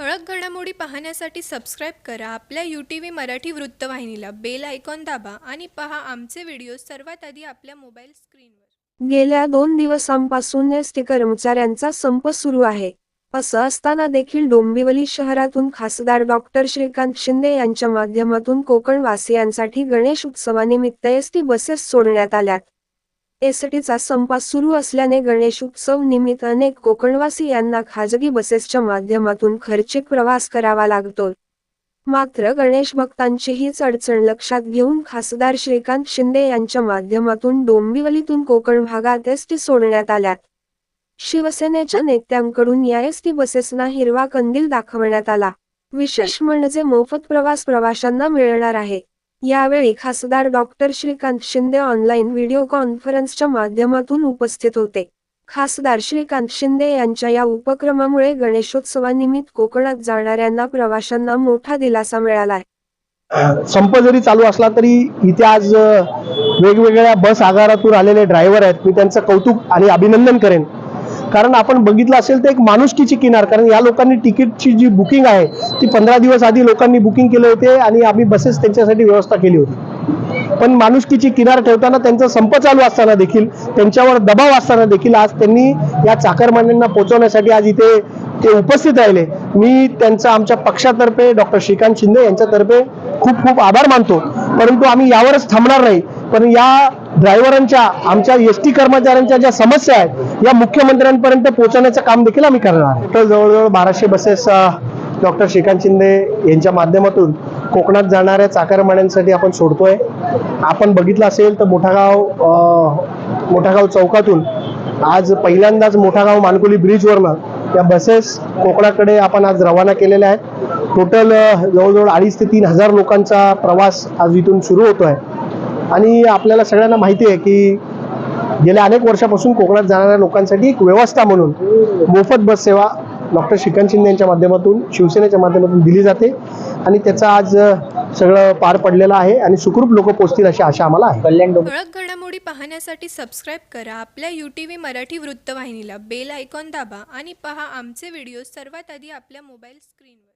ठळक घडामोडी पाहण्यासाठी सबस्क्राईब करा. आपल्या यू टी व्ही मराठी वृत्तवाहिनीला बेल आयकॉन दाबा आणि पहा आमचे व्हिडिओ सर्वात आधी आपल्या मोबाईल स्क्रीनवर गेल्या दोन दिवसांपासून एस टी कर्मचाऱ्यांचा संप सुरू आहे. असं असताना देखील डोंबिवली शहरातून खासदार डॉक्टर श्रीकांत शिंदे यांच्या माध्यमातून कोकणवासियांसाठी गणेश उत्सवानिमित्त एस टी बसेस सोडण्यात आल्यात. एसटीचा संपास सुरू असल्याने गणेश उत्सव निमित्त अनेक कोकणवासी यांना खाजगी बसेसच्या माध्यमातून खर्चिक प्रवास करावा लागतो. मात्र गणेश भक्तांची हीच अडचण लक्षात घेऊन खासदार श्रीकांत शिंदे यांच्या माध्यमातून डोंबिवलीतून कोकण भागात एस टी सोडण्यात आल्यात. शिवसेनेच्या नेत्यांकडून या एस टी बसेसना हिरवा कंदील दाखवण्यात आला. विशेष म्हणजे मोफत प्रवास प्रवाशांना मिळणार आहे. यावेळी खासदार doctor Shrikant Shinde online video कॉन्फरन्सच्या माध्यमातून उपस्थित होते. खासदार श्रीकांत शिंदे यांच्या या उपक्रमामुळे गणेशोत्सवानिमित्त कोकणात जाणाऱ्यांना प्रवाशांना मोठा दिलासा मिळालाय संप जरी चालू असला तरी इथे आज वेगवेगळ्या बस आगारातून आलेले ड्रायव्हर आहेत. मी त्यांचं कौतुक आणि अभिनंदन करेन. कारण आपण बघितलं असेल तर एक माणुसकीची किनार कारण या लोकांनी तिकीटची जी बुकिंग आहे ती पंधरा दिवस आधी लोकांनी बुकिंग केले होते आणि आम्ही बसेस त्यांच्यासाठी व्यवस्था केली होती. पण माणुसकीची किनार ठेवताना त्यांचा संप चालू असताना देखील त्यांच्यावर दबाव असताना देखील आज त्यांनी या चाकरमान्यांना पोहोचवण्यासाठी आज इथे ते उपस्थित राहिले. मी त्यांचा आमच्या पक्षातर्फे डॉक्टर श्रीकांत शिंदे यांच्यातर्फे खूप खूप आभार मानतो. परंतु आम्ही यावरच थांबणार नाही. पण या ड्रायव्हरांच्या आमच्या एस टी कर्मचाऱ्यांच्या ज्या समस्या आहेत या मुख्यमंत्र्यांपर्यंत पोहोचवण्याचं काम देखील आम्ही करणार आहे टोटल जवळजवळ बाराशे बसेस डॉक्टर श्रीकांत शिंदे यांच्या माध्यमातून कोकणात जाणाऱ्या चाकरमान्यांसाठी आपण सोडतोय. आपण बघितलं असेल तर मोठागाव मोठागाव चौकातून आज पहिल्यांदाच मोठागाव मानकुली ब्रिजवरनं या बसेस कोकणाकडे आपण आज रवाना केलेल्या आहेत. टोटल जवळजवळ अडीच ते तीन हजार लोकांचा प्रवास आज इथून सुरू होतो आहे आणि आपल्याला सगळ्यांना माहिती आहे की गेल्या अनेक वर्षापासून कोकणात जाणाऱ्या लोकांसाठी एक व्यवस्था म्हणून मोफत बस सेवा डॉक्टर श्रीकांत शिंदे यांच्या माध्यमातून शिवसेनेच्या माध्यमातून दिली जाते. आणि त्याचं आज सगळं पार पडलेलं आहे आणि सुखरूप लोक पोहोचतील अशी आशा आम्हाला आहे. कल्याण ठळक घडामोडी पाहण्यासाठी सबस्क्राईब करा. आपल्या यू टी व्ही मराठी वृत्तवाहिनीला बेल आयकॉन दाबा आणि पहा आमचे व्हिडिओ सर्वात आधी आपल्या मोबाईल स्क्रीनवर